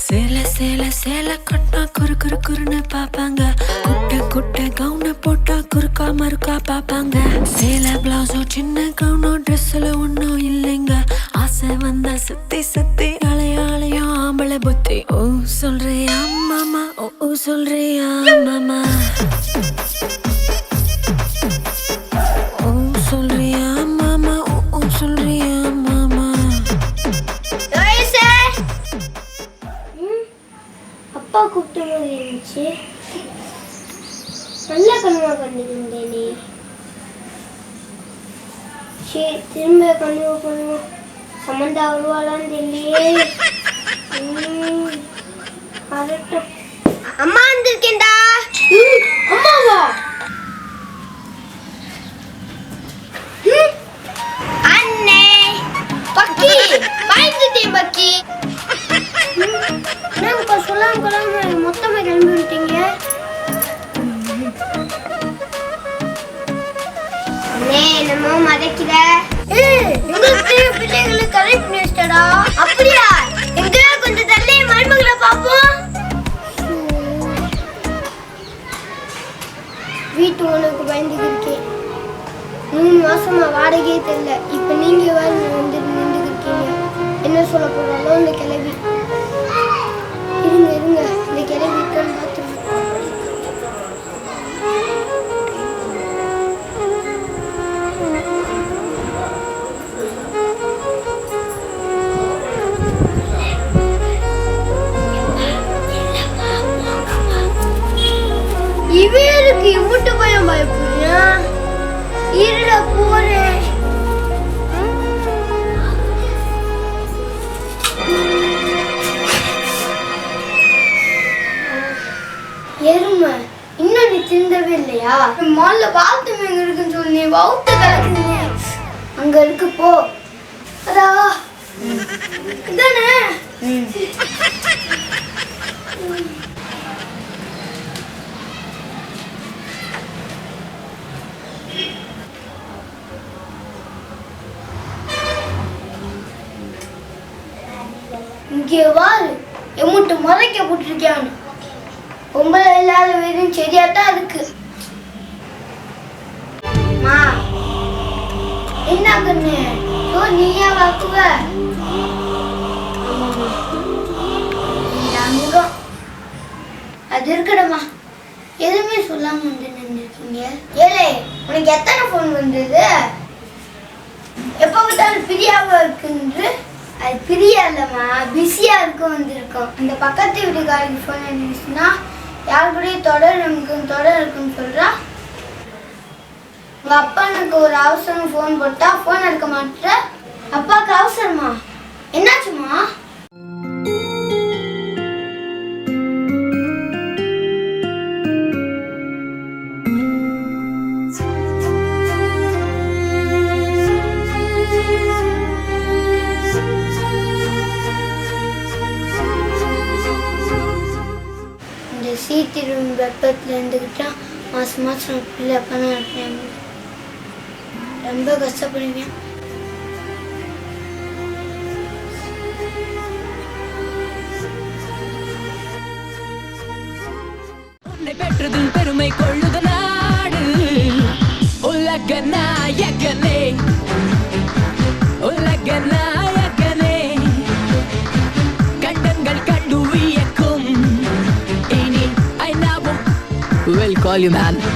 சேல சேல சேல கட்டினா குறு குறு குறுன்னு பாப்பாங்க குட்ட குட்டை கவுன போட்டா குறுக்கா மறுக்கா பாப்பாங்க சேல பிளவுஸோ சின்ன கவுனோ ட்ரெஸ்ல ஒன்றும் இல்லைங்க. ஆசை வந்தா சுத்தி சுத்தி அலையாளையும் ஆம்பளை புத்தி. ஓ சொல்றியா மாமா ஓ ஓ சொல்றியா மாமா அப்பா இருந்துச்சு. நல்ல கனவா கண்டிருந்தேனே. சரி திரும்ப கனவு பண்ணுவோம் சமந்தா வருவாளான்னு தெரியலையே. அம்மா வந்திருக்கேன்டா. மொத்தமா கிளம்பி விட்டீங்க அண்ணே என்னமோ மதைக்கிற உங்களுக்கு பிள்ளைங்களுக்கு கரெக்ட் வச்சிட்டடா அப்படியா? எங்க கொஞ்சம் தள்ளி மருமகளை பாப்போம் வீட்டு உனக்கு பயந்துக்கு இருக்கேன். மூணு மாசமா வாடகையே தெரியல. இப்ப நீங்க வந்து நின்று இருக்கீங்க. என்ன சொல்ல போறாலோ இந்த கிளவி. இவருக்கு இவ்வளவு பயம் பயப்படுறியா இருட போறேன் எருமை இன்னும் நீ திருந்தவே இல்லையா? மால்ல பாத்ரூம் எங்க இருக்குன்னு சொல்லி நீ வவுத்த கலக்குங்க அங்க இருக்கு போ. அதா இதானே? இங்கே வாரு. எம்முட்டு முறைக்க போட்டிருக்கியான்னு பொம்பளை இல்லாத வீடும் சரியா தான் இருக்கு மா என்ன கண்ணு? ஓ நீயா வாக்குவ? அது இருக்கடமா எதுவுமே சொல்லாம வந்து நின்றுருக்கீங்க ஏழை உனக்கு எத்தனை ஃபோன் வந்தது? எப்போ பார்த்தாலும் ஃப்ரீயா இல்லம்மா பிஸியா இருக்க வந்திருக்கோம். இந்த பக்கத்து வீட்டுக்காரங்க ஃபோன் இருந்துச்சுன்னா யார் கூடயும் தொடர் நமக்கு தொடர் இருக்குன்னு சொல்றா. உங்க எனக்கு ஒரு அவசரம் ஃபோன் போட்டா ஃபோன் எடுக்க மாட்டேற. அப்பாவுக்கு அவசரமா? என்னாச்சுமா? வெப்பத்தில் இருந்துக்கிட்டா மாதம் மாதம் பிள்ளை பணம் இருப்பேன் ரொம்ப கஷ்டப்படுவேன் பெற்றதும் பெருமை கொள்ளும் call you man